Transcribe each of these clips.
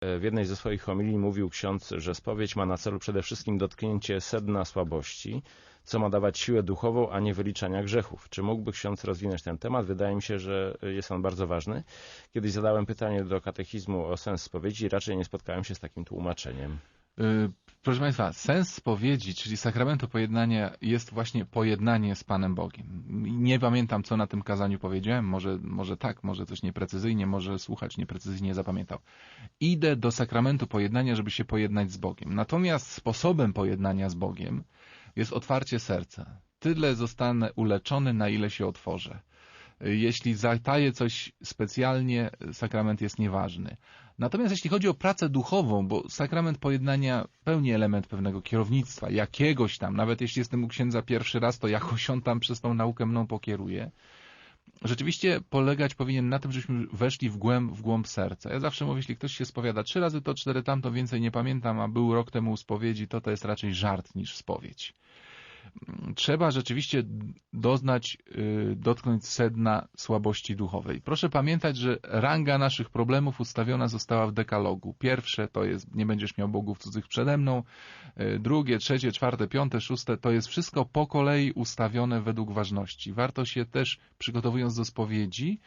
E, W jednej ze swoich homilii mówił ksiądz, że spowiedź ma na celu przede wszystkim dotknięcie sedna słabości, co ma dawać siłę duchową, a nie wyliczania grzechów. Czy mógłby ksiądz rozwinąć ten temat? Wydaje mi się, że jest on bardzo ważny. Kiedyś zadałem pytanie do katechizmu o sens spowiedzi raczej nie spotkałem się z takim tłumaczeniem. Y, Proszę Państwa, sens spowiedzi, czyli sakramentu pojednania jest właśnie pojednanie z Panem Bogiem. Nie pamiętam, co na tym kazaniu powiedziałem, może, może tak, może coś nieprecyzyjnie, może słuchacz nieprecyzyjnie zapamiętał. Idę do sakramentu pojednania, żeby się pojednać z Bogiem. Natomiast sposobem pojednania z Bogiem jest otwarcie serca. Tyle zostanę uleczony, na ile się otworzę. Jeśli zataję coś specjalnie, sakrament jest nieważny. Natomiast jeśli chodzi o pracę duchową, bo sakrament pojednania pełni element pewnego kierownictwa, jakiegoś tam, nawet jeśli jestem u księdza pierwszy raz, to jakoś on tam przez tą naukę mną pokieruje. Rzeczywiście polegać powinien na tym, żebyśmy weszli w głęb, w głąb serca. Ja zawsze mówię, jeśli ktoś się spowiada trzy razy to, cztery tamto, więcej nie pamiętam, a był rok temu u spowiedzi, to to jest raczej żart niż spowiedź trzeba rzeczywiście doznać, y, dotknąć sedna słabości duchowej. Proszę pamiętać, że ranga naszych problemów ustawiona została w dekalogu. Pierwsze to jest nie będziesz miał bogów cudzych przede mną, y, drugie, trzecie, czwarte, piąte, szóste to jest wszystko po kolei ustawione według ważności. Warto się też, przygotowując do spowiedzi,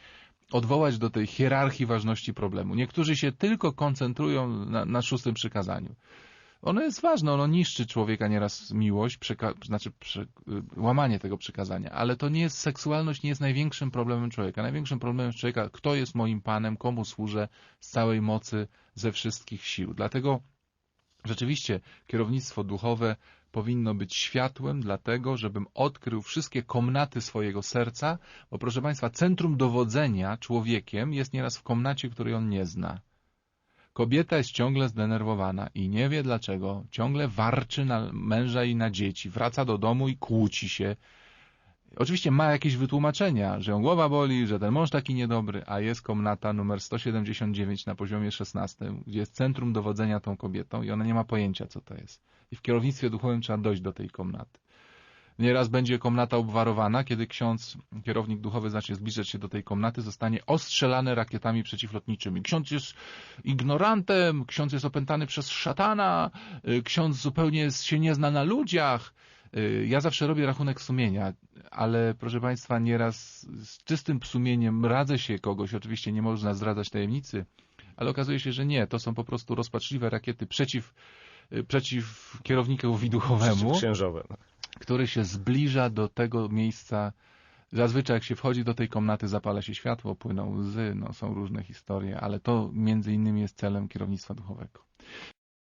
odwołać do tej hierarchii ważności problemu. Niektórzy się tylko koncentrują na, na szóstym przykazaniu. Ono jest ważne, ono niszczy człowieka nieraz miłość, przeka- znaczy prze- y, łamanie tego przykazania, ale to nie jest, seksualność nie jest największym problemem człowieka. Największym problemem człowieka, kto jest moim Panem, komu służę z całej mocy, ze wszystkich sił. Dlatego rzeczywiście kierownictwo duchowe powinno być światłem dlatego, żebym odkrył wszystkie komnaty swojego serca, bo proszę Państwa, centrum dowodzenia człowiekiem jest nieraz w komnacie, której on nie zna. Kobieta jest ciągle zdenerwowana i nie wie dlaczego, ciągle warczy na męża i na dzieci, wraca do domu i kłóci się. Oczywiście ma jakieś wytłumaczenia, że ją głowa boli, że ten mąż taki niedobry, a jest komnata numer 179 na poziomie 16, gdzie jest centrum dowodzenia tą kobietą i ona nie ma pojęcia, co to jest. I w kierownictwie duchowym trzeba dojść do tej komnaty. Nieraz będzie komnata obwarowana, kiedy ksiądz, kierownik duchowy zacznie zbliżać się do tej komnaty, zostanie ostrzelany rakietami przeciwlotniczymi. Ksiądz jest ignorantem, ksiądz jest opętany przez szatana, y, ksiądz zupełnie się nie zna na ludziach. Y, Ja zawsze robię rachunek sumienia, ale proszę Państwa, nieraz z czystym sumieniem radzę się kogoś, oczywiście nie można zdradzać tajemnicy, ale okazuje się, że nie, to są po prostu rozpaczliwe rakiety przeciw, y, przeciw kierownikowi duchowemu Księżowe. Który się zbliża do tego miejsca. Zazwyczaj jak się wchodzi do tej komnaty, zapala się światło, płyną łzy, no, są różne historie, ale to między innymi jest celem kierownictwa duchowego.